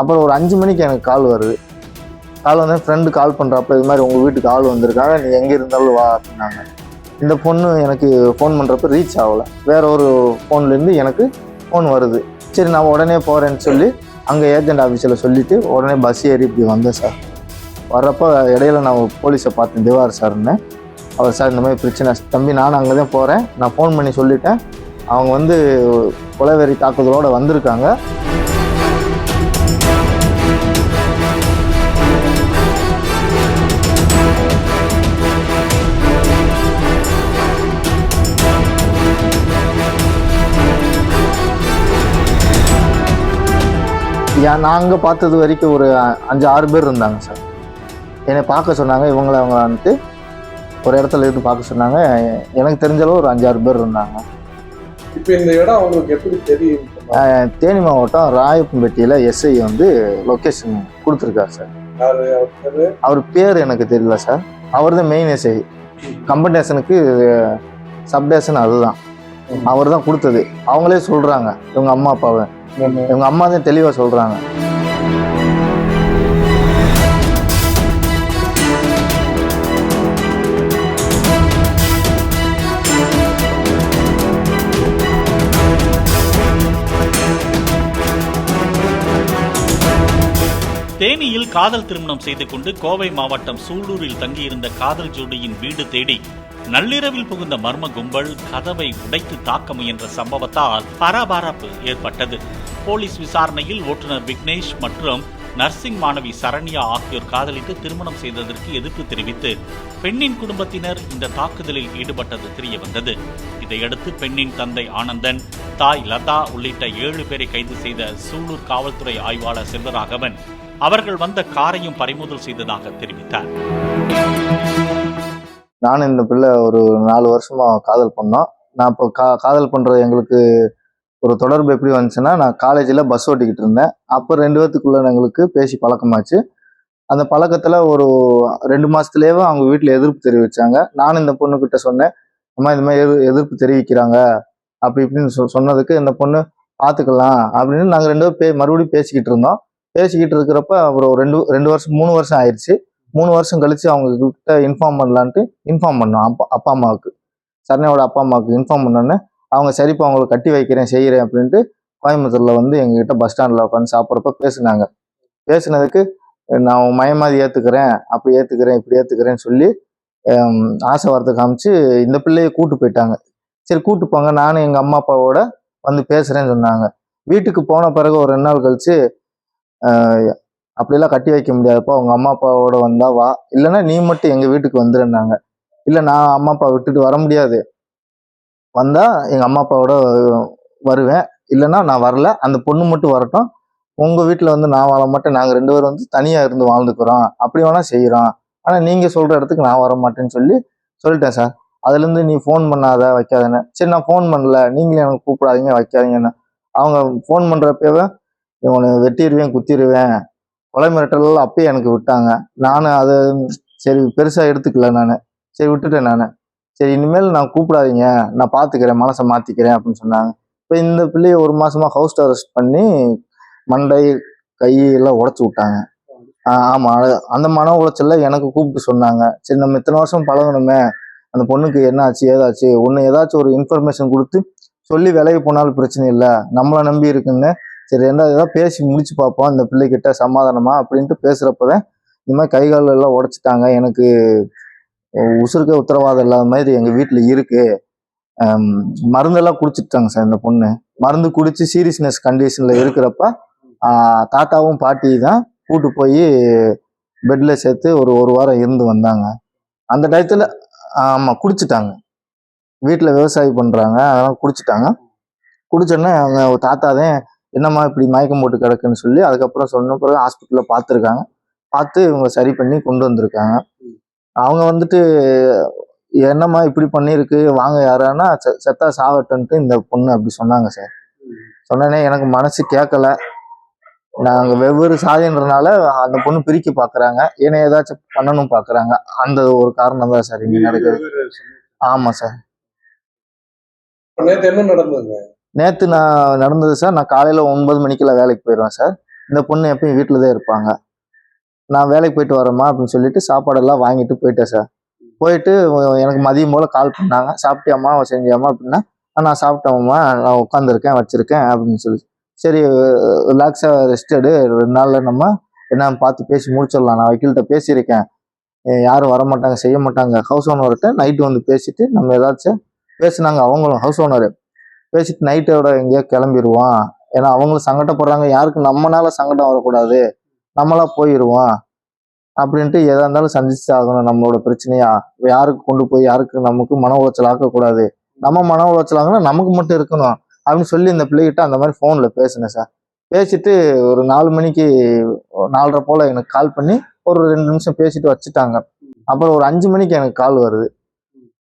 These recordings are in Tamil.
அப்புறம் ஒரு அஞ்சு மணிக்கு எனக்கு கால் வருது. கால் வந்து ஃப்ரெண்டு கால் பண்ணுறப்ப இது மாதிரி உங்கள் வீட்டுக்கு ஆள் வந்திருக்காங்க நீ எங்கே இருந்தாலும் வா அப்படின்னாங்க. இந்த பொண்ணு எனக்கு ஃபோன் பண்ணுறப்ப ரீச் ஆகலை. வேற ஒரு ஃபோன்லேருந்து எனக்கு ஃபோன் வருது. சரி நான் உடனே போகிறேன்னு சொல்லி அங்கே ஏஜென்ட் ஆஃபீஸில் சொல்லிவிட்டு உடனே பஸ் ஏறி இப்படி வந்தேன் சார் வர்றப்போ இடையில நான் போலீஸை பார்த்தேன் திவார் சார்னு அவர் சார் இந்த மாதிரி பிரச்சனை தம்பி நானும் அங்கே தான் போகிறேன் நான் ஃபோன் பண்ணி சொல்லிட்டேன். அவங்க வந்து கொலைவெறி தாக்குதலோடு வந்திருக்காங்க. ஏன் அங்கே பார்த்தது வரைக்கும் ஒரு அஞ்சு ஆறு பேர் இருந்தாங்க சார். என்னை பார்க்க சொன்னாங்க இவங்கள அவங்களான்ட்டு ஒரு இடத்துல இருந்து பார்க்க சொன்னாங்க. எனக்கு தெரிஞ்ச அளவு ஒரு அஞ்சாறு பேர் இருந்தாங்க. இப்ப இந்த இடம் அவங்களுக்கு எப்படி தெரியும்? தேனி மாவட்டம் ராயப்பம்பட்டியில் எஸ்ஐ வந்து லொக்கேஷன் கொடுத்துருக்காரு சார். அவர் பேரு? எனக்கு தெரியல சார். அவர் தான் மெயின் எஸ்ஐ கம்படேஷனுக்கு சப்டேஷன் அதுதான். அவர் தான் கொடுத்தது. அவங்களே சொல்கிறாங்க இவங்க அம்மா அப்பாவை. இவங்க அம்மா தான் தெளிவாக சொல்கிறாங்க தேனியில் காதல் திருமணம் செய்து கொண்டு கோவை மாவட்டம் சூலூரில் தங்கியிருந்த காதல் ஜோடியின் வீடு தேடி நள்ளிரவில் புகுந்த மர்ம கும்பல் கதவை உடைத்து தாக்க முயன்ற சம்பவத்தால் பரபரப்பு ஏற்பட்டது. போலீஸ் விசாரணையில் ஓட்டுநர் விக்னேஷ் மற்றும் நர்சிங் மாணவி சரண்யா ஆகியோர் காதலித்து திருமணம் செய்ததற்கு எதிர்ப்பு தெரிவித்து பெண்ணின் குடும்பத்தினர் இந்த தாக்குதலில் ஈடுபட்டது தெரிய வந்தது இதையடுத்து பெண்ணின் தந்தை ஆனந்தன் தாய் லதா உள்ளிட்ட ஏழு பேரை கைது செய்த சூலூர் காவல்துறை ஆய்வாளர் செல்வராகவன் அவர்கள் வந்த காரையும் பறிமுதல் செய்ததாக தெரிவித்தார். நானும் இந்த பிள்ளை ஒரு நாலு வருஷமா காதல் பண்ணோம். நான் இப்போ கா காதல் பண்ணுறது எங்களுக்கு ஒரு தொடர்பு எப்படி வந்துச்சுன்னா நான் காலேஜில் பஸ் ஓட்டிக்கிட்டு இருந்தேன். அப்போ ரெண்டு பேர்த்துக்குள்ள எங்களுக்கு பேசி பழக்கமாச்சு. அந்த பழக்கத்தில் ஒரு ரெண்டு மாதத்துலேயே அவங்க வீட்டில் எதிர்ப்பு தெரிவித்தாங்க நானும் இந்த பொண்ணுக்கிட்ட சொன்னேன் அம்மா இந்த மாதிரி எதிர் எதிர்ப்பு தெரிவிக்கிறாங்க. அப்படி இப்படின்னு சொ சொன்னதுக்கு இந்த பொண்ணு பார்த்துக்கலாம் அப்படின்னு நாங்கள் ரெண்டு பேரும் பே மறுபடியும் பேசிக்கிட்டு இருந்தோம். பேசிக்கிட்டு இருக்கிறப்ப அப்புறம் ஒரு ரெண்டு ரெண்டு வருஷம் மூணு வருஷம் ஆயிடுச்சு மூணு வருஷம் கழிச்சு அவங்க கிட்ட இன்ஃபார்ம் பண்ணலான்ட்டு இன்ஃபார்ம் பண்ணோம். அப்பா அப்பா அம்மாவுக்கு. சரணையோட அப்பா அம்மாவுக்கு இன்ஃபார்ம் பண்ணோன்னே அவங்க சரிப்பா அவங்களை கட்டி வைக்கிறேன் செய்கிறேன் அப்படின்ட்டு கோயம்புத்தூரில் வந்து எங்ககிட்ட பஸ் ஸ்டாண்டில் உட்காந்து சாப்பிட்றப்ப பேசுனாங்க. பேசுனதுக்கு நான் மயமாதி ஏற்றுக்கிறேன் அப்படி ஏற்றுக்கிறேன் இப்படி ஏற்றுக்கிறேன்னு சொல்லி ஆசை வார்த்தை காமிச்சு இந்த பிள்ளையை கூட்டு போயிட்டாங்க. சரி கூட்டு போங்க. நானும் எங்கள் அம்மா அப்பாவோட வந்து பேசுகிறேன்னு சொன்னாங்க. வீட்டுக்கு போன பிறகு ஒரு ரெண்டு நாள் கழிச்சு அப்படிலாம் கட்டி வைக்க முடியாதுப்பா. உங்கள் அம்மா அப்பாவோட வந்தா வா. இல்லைன்னா நீ மட்டும் எங்கள் வீட்டுக்கு வந்துடுனாங்க இல்லை நான் அம்மா அப்பா விட்டுட்டு வர முடியாது. வந்தால் எங்கள் அம்மா அப்பாவோட வருவேன். இல்லைன்னா நான் வரல. அந்த பொண்ணு மட்டும் வரட்டும். உங்கள் வீட்டில் வந்து நான் வாழ மாட்டேன். நாங்கள் ரெண்டு பேரும் வந்து தனியாக இருந்து வாழ்ந்துக்கிறோம். அப்படி வேணால் செய்கிறோம் ஆனால் நீங்கள் சொல்கிற இடத்துக்கு நான் வர மாட்டேன்னு சொல்லி சொல்லிட்டேன் சார். அதுலேருந்து நீ ஃபோன் பண்ணாத வைக்காதன்னு. சரி நான் ஃபோன் பண்ணல. நீங்களே எனக்கு கூப்பிடாதீங்க வைக்காதீங்கன்னு. அவங்க ஃபோன் பண்ணுறப்பவே இவனை வெட்டிடுவேன் குத்திடுவேன். கொலை மிரட்டல் அப்பயே எனக்கு விட்டாங்க. நான் அதை சரி பெருசாக எடுத்துக்கல நான். சரி விட்டுட்டேன் நான். சரி இனிமேல் நான் கூப்பிடாதீங்க. நான் பார்த்துக்கிறேன் மனசை மாற்றிக்கிறேன் அப்படின்னு சொன்னாங்க. இப்போ இந்த பிள்ளையை ஒரு மாசமா ஹவுஸ் அரெஸ்ட் பண்ணி மண்டை கை எல்லாம் உடச்சி விட்டாங்க. ஆமாம் அந்த மன உளைச்சல்ல எனக்கு கூப்பிட்டு சொன்னாங்க. சரி நம்ம இத்தனை வருஷம் பழகணுமே. அந்த பொண்ணுக்கு என்ன ஆச்சு ஏதாச்சு? ஒன்று ஏதாச்சும் ஒரு இன்ஃபர்மேஷன் கொடுத்து சொல்லி விலகி போனாலும் பிரச்சனை இல்லை. நம்மளை நம்பி இருக்குன்னு சரி என்ன ஏதாவது பேசி முடிச்சு பார்ப்போம் இந்த பிள்ளைகிட்ட சமாதானமா அப்படின்ட்டு பேசுறப்பதான் இந்த மாதிரி கை கால் எல்லாம் உடைச்சிட்டாங்க. எனக்கு உசுருக்க உத்தரவாதம் இல்லாத மாதிரி எங்க வீட்டில் இருக்கு. மருந்தெல்லாம் குடிச்சிட்டாங்க சார் இந்த பொண்ணு. மருந்து குடிச்சு சீரியஸ்னஸ் கண்டிஷன்ல இருக்கிறப்ப தாத்தாவும் பாட்டி தான் கூட்டு போய் பெட்ல சேர்த்து ஒரு ஒரு வாரம் இருந்து வந்தாங்க. அந்த டயத்துல ஆமா குடிச்சிட்டாங்க. வீட்டில் விவசாயம் பண்றாங்க அதெல்லாம் குடிச்சிட்டாங்க. குடிச்சோடனே அவங்க தாத்தா தான் என்னம்மா இப்படி மயக்கம் போட்டு கிடக்குன்னு சொல்லி அதுக்கப்புறம் சொன்ன பிறகு ஹாஸ்பிட்டலில் பார்த்துருக்காங்க. பார்த்து இவங்க சரி பண்ணி கொண்டு வந்திருக்காங்க. அவங்க வந்துட்டு என்னம்மா இப்படி பண்ணியிருக்கு? வாங்க யாரானா செத்தா சாவட்டுன்ட்டு இந்த பொண்ணு அப்படி சொன்னாங்க சார் சொன்னோடனே எனக்கு மனசு கேட்கல நாங்கள் வெவ்வேறு சாதின்றனால அந்த பொண்ணு பிரிக்க பார்க்குறாங்க என்னை ஏதாச்சும் பண்ணணும் பார்க்குறாங்க அந்த ஒரு காரணம் தான் சார் இங்கே நடக்குது. ஆமாம் சார் நேத்து என்ன நடந்ததுங்க? நேற்று நான் நடந்தது சார் நான் காலையில் ஒன்பது மணிக்கெல்லாம் வேலைக்கு போயிடுவேன் சார். இந்த பொண்ணு எப்பயும் வீட்டில் தான் இருப்பாங்க. நான் வேலைக்கு போயிட்டு வரேம்மா அப்படின்னு சொல்லிட்டு சாப்பாடெல்லாம் வாங்கிட்டு போயிட்டேன் சார். போயிட்டு எனக்கு மதியம் போல் கால் பண்ணாங்க. சாப்பிட்டியாம்மா செஞ்சியாம்மா அப்படின்னா நான் சாப்பிட்டேம்மா நான் உட்காந்துருக்கேன் வச்சுருக்கேன் அப்படின்னு சொல்லி சரி ரிலாக்ஸாக ரெஸ்ட் எடு ரெண்டு நாளில் நம்ம என்னன்னு பார்த்து பேசி முடிச்சிடலாம். நான் வக்கீல்கிட்ட பேசியிருக்கேன். யாரும் வர மாட்டாங்க செய்ய மாட்டாங்க ஹவுஸ் ஓனர்கிட்ட நைட்டு வந்து பேசிட்டு நம்ம ஏதாச்சும் பேசுனாங்க அவங்களும் ஹவுஸ் ஓனரு பேசிட்டு நைட்டோட எங்கேயோ கிளம்பிடுவோம் ஏன்னா அவங்களும் சங்கடப்படுறாங்க. யாருக்கு நம்மனால சங்கடம் வரக்கூடாது. நம்மளா போயிடுவோம் அப்படின்ட்டு எதா இருந்தாலும் சந்திச்சு ஆகணும் நம்மளோட பிரச்சனையா? யாருக்கு கொண்டு போய் யாருக்கு நமக்கு மன உளைச்சல் ஆக்கக்கூடாது? நம்ம மன உளைச்சல் ஆகணும்னா நமக்கு மட்டும் இருக்கணும். அப்படின்னு சொல்லி இந்த பிள்ளைகிட்ட அந்த மாதிரி ஃபோனில் பேசினேன் சார் பேசிட்டு ஒரு நாலு மணிக்கு நாலரை போல் எனக்கு கால் பண்ணி ஒரு ரெண்டு நிமிஷம் பேசிட்டு வச்சுட்டாங்க. அப்புறம் ஒரு அஞ்சு மணிக்கு எனக்கு கால் வருது.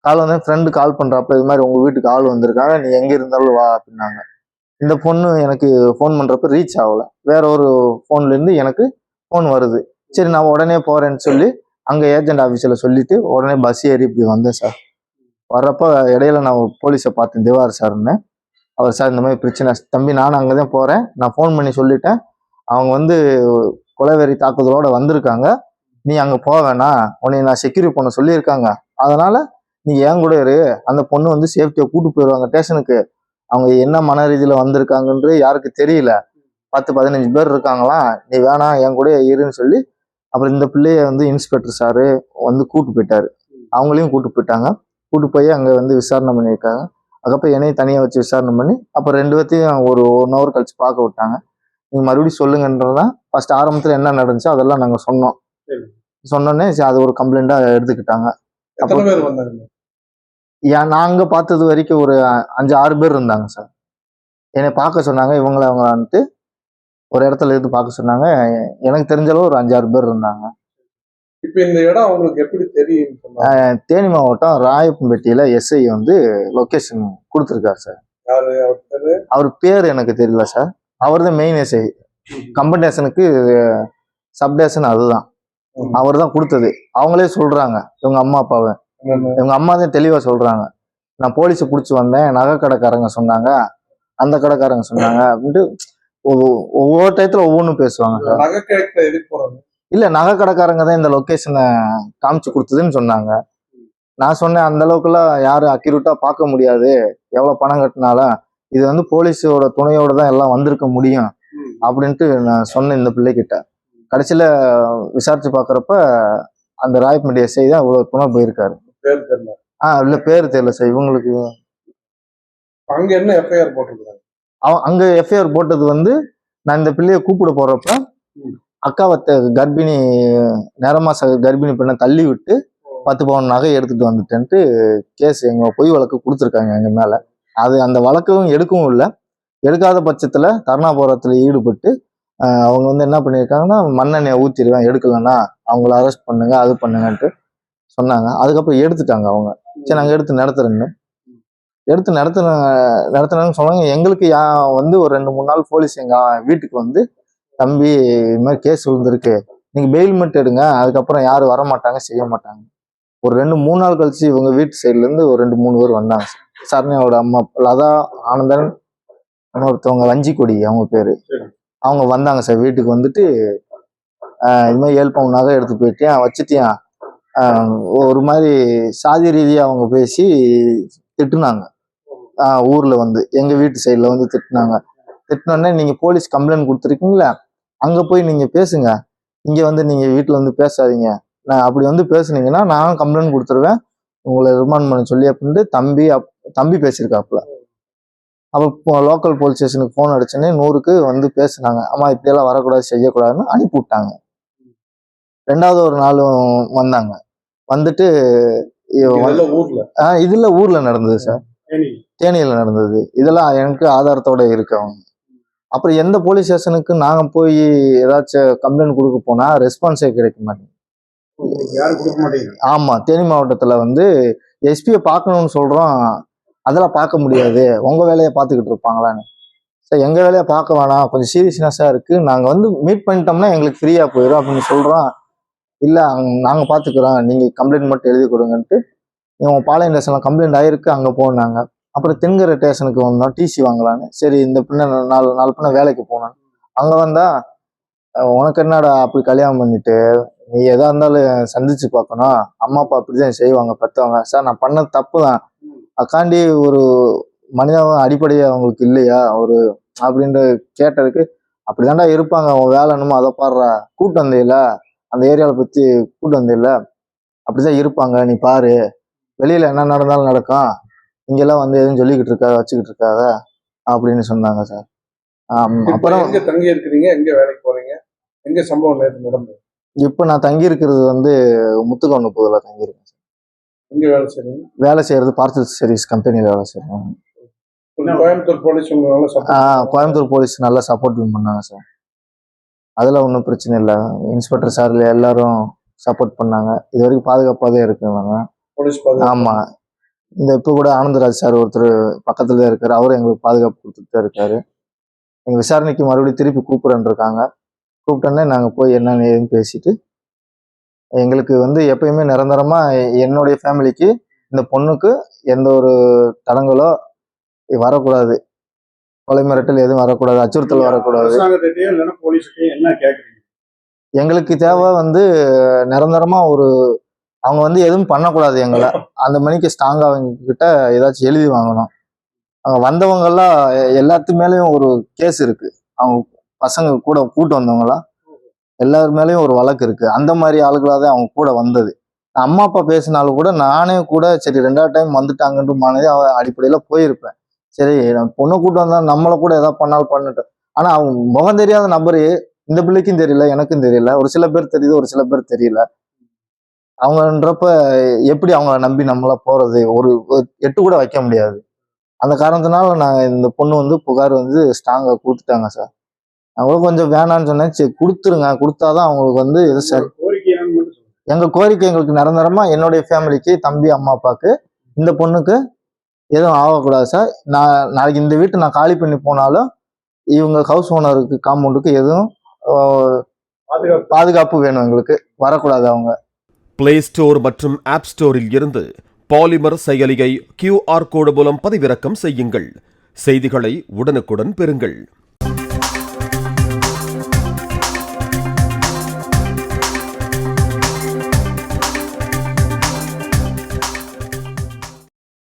கால் வந்து ஃப்ரெண்டு கால் பண்ணுறப்ப இது மாதிரி உங்கள் வீட்டுக்கு ஆள் வந்திருக்காங்க நீ எங்கே இருந்தாலும் வா அப்படின்னாங்க. இந்த பொண்ணு எனக்கு ஃபோன் பண்ணுறப்ப ரீச் ஆகலை. வேற ஒரு ஃபோன்லேருந்து எனக்கு ஃபோன் வருது. சரி நான் உடனே போகிறேன்னு சொல்லி அங்கே ஏஜென்ட் ஆஃபீஸில் சொல்லிட்டு உடனே பஸ் ஏறி இப்படி வந்தேன் சார் வர்றப்போ இடையில நான் போலீஸை பார்த்தேன் திவார் சார்னு அவர் சார் இந்த மாதிரி பிரச்சனை தம்பி நானும் அங்கே தான் போகிறேன் நான் ஃபோன் பண்ணி சொல்லிட்டேன். அவங்க வந்து கொலைவெறி தாக்குதலோட வந்திருக்காங்க. நீ அங்கே போக வேணாம். உன்னை நான் செக்யூரி பண்ண சொல்லியிருக்காங்க. அதனால் நீ ஏன் கூட இரு. அந்த பொண்ணு வந்து சேஃப்டியாக கூட்டு போயிடுவாங்க. ஸ்டேஷனுக்கு. அவங்க என்ன மன ரீதியில் வந்திருக்காங்கன்று யாருக்கு தெரியல. பத்து பதினஞ்சு பேர் இருக்காங்களாம் நீ வேணாம் என் கூட இருன்னு சொல்லி அப்புறம் இந்த பிள்ளைய வந்து இன்ஸ்பெக்டர் சாரு வந்து கூட்டு போயிட்டாரு. அவங்களையும் கூட்டு போயிட்டாங்க. கூட்டு போய் அங்கே வந்து விசாரணை பண்ணியிருக்காங்க. அதுக்கப்புறம் என்னையும் தனியாக வச்சு விசாரணை பண்ணி அப்புறம் ரெண்டு பேர்த்தையும் ஒரு ஒன் ஹவர் கழிச்சு பார்க்க விட்டாங்க. நீங்கள் மறுபடியும் சொல்லுங்கன்றதான் ஃபர்ஸ்ட் ஆரம்பத்தில் என்ன நடந்துச்சோ அதெல்லாம் நாங்கள் சொன்னோம். சொன்னோன்னே சரி, அது ஒரு கம்ப்ளைண்ட்டாக எடுத்துக்கிட்டாங்க. எத்தனை பேர் வந்தாங்க ஏன் நாங்க பார்த்தது வரைக்கும் ஒரு அஞ்சு ஆறு பேர் இருந்தாங்க சார். என்னை பார்க்க சொன்னாங்க இவங்கள அவங்களான்ட்டு ஒரு இடத்துல இருந்து பார்க்க சொன்னாங்க. எனக்கு தெரிஞ்ச அளவு ஒரு அஞ்சாறு பேர் இருந்தாங்க. இப்ப இந்த இடம் அவங்களுக்கு எப்படி தெரியும் தேனி மாவட்டம் ராயப்பம்பேட்டையில எஸ்ஐ வந்து லொக்கேஷன் கொடுத்துருக்காரு சார். அவர் பேரு? அவர் பேர் எனக்கு தெரியல சார். அவர் தான் மெயின் எஸ்ஐ கம்படேஷனுக்கு சப்டேஷன் அதுதான். அவர் தான் கொடுத்தது. அவங்களே சொல்றாங்க. இவங்க அம்மா அப்பாவை? இவங்க அம்மா தான் தெளிவா சொல்றாங்க. நான் போலீஸை பிடிச்சி வந்தேன். நகை கடைக்காரங்க சொன்னாங்க. அந்த கடைக்காரங்க சொன்னாங்க அப்படின்ட்டு ஒவ்வொ- ஒவ்வொரு டயத்துல ஒவ்வொன்றும் பேசுவாங்க இல்ல நகை கடைக்காரங்க தான் இந்த லொக்கேஷனை காமிச்சு கொடுத்ததுன்னு சொன்னாங்க. நான் சொன்னேன் அந்த அளவுக்குலாம் யாரும் அக்யூரேட்டா பார்க்க முடியாது. எவ்வளவு பணம் கட்டினாலும் இது வந்து போலீஸோட துணையோட தான் எல்லாம் வந்திருக்க முடியும். அப்படின்ட்டு நான் சொன்னேன் இந்த பிள்ளைகிட்ட. கடைசியில விசாரிச்சு பார்க்கறப்ப அந்த ராயப்பேட்டை எஸ்ஐ தான் இவ்வளவு துணை போயிருக்காரு. பேர் தெரியல. ஆ இல்ல பேர் தெரியல சார். இவங்களுக்கு அங்க என்ன எஃப்ஐஆர் போட்டிருக்காங்க அவன் அங்க எஃப்ஐஆர் போட்டது வந்து நான் இந்த பிள்ளைய கூப்பிட போறப்ப ம். அக்காவை கர்ப்பிணி நேரமாச கர்ப்பிணி பெண்ணை தள்ளி விட்டு பத்து பவுன் நகை எடுத்துட்டு வந்துட்டேன்ட்டு கேஸ் எங்க பொய் வழக்கு கொடுத்துருக்காங்க எங்க மேல. அது அந்த வழக்கும் எடுக்கவும் இல்லை. எடுக்காத பட்சத்துல தர்ணாபுரத்துல ஈடுபட்டு அவங்க வந்து என்ன பண்ணியிருக்காங்கன்னா மண்ணெண்ணெயை ஊத்திடுவேன் எடுக்கலன்னா அவங்கள அரெஸ்ட் பண்ணுங்க அது பண்ணுங்கன்ட்டு சொன்னாங்க. அதுக்கப்புறம் எடுத்துட்டாங்க அவங்க. சரி நாங்கள் எடுத்து நடத்துறேன்னு. எடுத்து நடத்துன நடத்தினாங்கன்னு சொன்னாங்க. எங்களுக்கு யா வந்து ஒரு ரெண்டு மூணு நாள் போலீஸ் எங்கள் வீட்டுக்கு வந்து தம்பி இது மாதிரி கேஸ் விழுந்திருக்கு நீங்கள் பெயில் மட்டும் எடுங்க. அதுக்கப்புறம் யாரும் வர மாட்டாங்க செய்ய மாட்டாங்க. ஒரு ரெண்டு மூணு நாள் கழிச்சு இவங்க வீட்டு சைட்லேருந்து ஒரு ரெண்டு மூணு பேர் வந்தாங்க. சரண்யாவோட அம்மா லதா ஆனந்தன் இன்னொருத்தவங்க வஞ்சிக்கொடி அவங்க பேர். அவங்க வந்தாங்க சார் வீட்டுக்கு வந்துட்டு ஆஹ் இது மாதிரி ஏழு பவுன் நகை எடுத்து போயிட்டியா வச்சுட்டியா? ஒரு மாதிரி சாதி ரீதியாக அவங்க பேசி திட்டுனாங்க. ஊரில் வந்து எங்கள் வீட்டு சைடில் வந்து திட்டுனாங்க. திட்டினோடனே நீங்கள் போலீஸ் கம்ப்ளைண்ட் கொடுத்துருக்கீங்களா? அங்கே போய் நீங்கள் பேசுங்க. இங்கே வந்து நீங்கள் வீட்டில் வந்து பேசாதீங்க. நான் அப்படி வந்து பேசுனீங்கன்னா நான் கம்ப்ளைண்ட் கொடுத்துருவேன். உங்களை ரிமாண்ட் பண்ண சொல்லி அப்படின்ட்டு தம்பி அப்- தம்பி பேசியிருக்காப்புல. அப்போ லோக்கல் போலீஸ் ஸ்டேஷனுக்கு ஃபோன் அடிச்சோன்னே நூறுக்கு வந்து பேசுனாங்க. அம்மா இப்படியெல்லாம் வரக்கூடாது செய்யக்கூடாதுன்னு அனுப்பி விட்டாங்க ரெண்டாவது ஒரு நாளும் வந்தாங்க. வந்துட்டு இதுல ஊர்ல? நடந்தது சார். தேனியில? நடந்தது. இதெல்லாம் எனக்கு ஆதாரத்தோட இருக்கு. அவங்க அப்புறம் எந்த போலீஸ் ஸ்டேஷனுக்கு நாங்க போய் ஏதாச்சும் கம்ப்ளைண்ட் கொடுக்க போனா ரெஸ்பான்ஸே கிடைக்க மாட்டேங்குது. ஆமா தேனி மாவட்டத்துல வந்து எஸ்பியை பார்க்கணும்னு சொல்றோம். அதெல்லாம் பார்க்க முடியாது. உங்க வேலையை பார்த்துக்கிட்டு இருப்பாங்களான்னு. சார் எங்க வேலையை பார்க்க வேணாம். கொஞ்சம் சீரியஸ்னஸாக இருக்கு. நாங்கள் வந்து மீட் பண்ணிட்டோம்னா எங்களுக்கு ஃப்ரீயா போயிடும் அப்படின்னு சொல்றோம் இல்லை நாங்கள் நாங்க நீங்கள் கம்ப்ளைண்ட் மட்டும் எழுதி கொடுங்கன்ட்டு. இவங்க பாளையம் ஸ்டேஷன்ல கம்ப்ளைண்ட் ஆயிருக்கு அங்கே போனாங்க. அப்புறம் தென்கரை ஸ்டேஷனுக்கு வந்தோம். டிசி வாங்கலான்னு. சரி இந்த பின்ன நாலு நாலு பின்ன வேலைக்கு போனான் அங்கே வந்தா உனக்கு என்னடா அப்படி கல்யாணம் பண்ணிட்டு? நீ எதா இருந்தாலும் சந்திச்சு பார்க்கணும். அம்மா அப்பா அப்படிதான் செய்வாங்க பெற்றவங்க சார் நான் பண்ணது தப்பு தான். அக்காண்டி ஒரு மனிதன் அடிப்படையே அவங்களுக்கு இல்லையா? ஒரு அப்படின்ட்டு கேட்டதுக்கு அப்படிதான்டா இருப்பாங்க. அவன் வேலை என்னமோ அதை பாடுறா. கூட்டு வந்தையில அந்த ஏரியாவை பத்தி கூட்டு வந்தையில அப்படிதான் இருப்பாங்க. நீ பாரு. வெளியில என்ன நடந்தாலும் நடக்கும். இங்கெல்லாம் வந்து எதுவும் சொல்லிக்கிட்டு இருக்காத வச்சுக்கிட்டு இருக்காத. அப்படின்னு சொன்னாங்க சார். அப்புறம் எங்க தங்கி இருக்கிறீங்க எங்க வேலைக்கு போறீங்க? எங்க சம்பவம் நடந்தது? இப்போ நான் தங்கி இருக்கிறது வந்து முத்துக்கொண்டு புதுல தங்கியிருக்கேன் எங்க வேலை செய்றீங்க? வேலை செய்யறது பார்சல் சர்வீஸ் கம்பெனியில் வேலை செய்யறேன் கோயம்புத்தூர் போலீஸ் பண்ணாங்க. கோயம்புத்தூர் போலீஸ் நல்லா சப்போர்ட் பண்ணாங்க சார் அதில் ஒன்றும் பிரச்சனை இல்லை. இன்ஸ்பெக்டர் சார் எல்லாரும் சப்போர்ட் பண்ணாக இது வரைக்கும் பாதுகாப்பாக தான் இருக்குங்க போலீஸ் ஆமாம் இந்த இப்போ கூட ஆனந்தராஜ் சார் ஒருத்தர் பக்கத்துல தான் இருக்காரு. அவரும் எங்களுக்கு பாதுகாப்பு கொடுத்துட்டு தான் இருக்காரு. எங்கள் விசாரணைக்கு மறுபடியும் திருப்பி கூப்பிட்றேன் இருக்காங்க கூப்பிட்டோன்னே நாங்கள் போய் என்னன்னு ஏதுன்னு பேசிட்டு எங்களுக்கு வந்து எப்பயுமே நிரந்தரமாக என்னுடைய ஃபேமிலிக்கு இந்த பொண்ணுக்கு எந்த ஒரு தடங்களோ வரக்கூடாது. கொலை மிரட்டல் எதுவும் வரக்கூடாது அச்சுறுத்தல் வரக்கூடாது. எங்களுக்கு தேவை வந்து நிரந்தரமா ஒரு அவங்க வந்து எதுவும் பண்ணக்கூடாது எங்களை. அந்த மணிக்கு ஸ்ட்ராங்கா அவங்க கிட்ட ஏதாச்சும் எழுதி வாங்கணும். அவங்க வந்தவங்க எல்லாம் எ- எல்லாத்து மேலயும் ஒரு கேஸ் இருக்கு. அவங்க பசங்க கூட கூட்டு வந்தவங்களாம் எல்லார் மேலேயும் ஒரு வழக்கு இருக்கு. அந்த மாதிரி ஆளுகளாக தான் அவங்க கூட வந்தது. அம்மா அப்பா பேசினாலும் கூட நானே கூட சரி ரெண்டாவது டைம் வந்துட்டாங்கன்ற மனதே அவ அடிப்படையில் போயிருப்பேன். சரி நம்ம பொண்ணை கூட்டு வந்தால் நம்மளை கூட எதாவது பண்ணாலும் பண்ணட்டும். ஆனால் அவங்க முகம் தெரியாத நபரு இந்த பிள்ளைக்கும் தெரியல எனக்கும் தெரியல. ஒரு சில பேர் தெரியுது ஒரு சில பேர் தெரியல. அவங்கன்றப்ப எப்படி அவங்கள நம்பி நம்மளா போறது? ஒரு எட்டு கூட வைக்க முடியாது. அந்த காரணத்தினால நான் இந்த பொண்ணு வந்து புகார் வந்து ஸ்ட்ராங்காக கொடுத்துட்டாங்க சார் அவங்களும் கொஞ்சம் வேணான்னு சொன்னேன். சரி கொடுத்துருங்க. கொடுத்தாதான் அவங்களுக்கு வந்து இது சரி. எங்க கோரிக்கை எங்களுக்கு நிரந்தரமா என்னுடைய ஃபேமிலிக்கு தம்பி அம்மா அப்பாவுக்கு இந்த பொண்ணுக்கு எதுவும் ஆகக்கூடாது சார். நான் நாளைக்கு இந்த வீட்டை நான் காலி பண்ணி போனாலும் இவங்க ஹவுஸ் ஓனருக்கு காம்பவுண்டுக்கு எதுவும் பாதுகாப்பு. வேணும் எங்களுக்கு. வரக்கூடாது அவங்க. பிளே ஸ்டோர் மற்றும் ஆப் ஸ்டோரில் இருந்து பாலிமர் செயலியை கியூஆர் கோடு மூலம் பதிவிறக்கம் செய்யுங்கள். செய்திகளை உடனுக்குடன் பெறுங்கள்.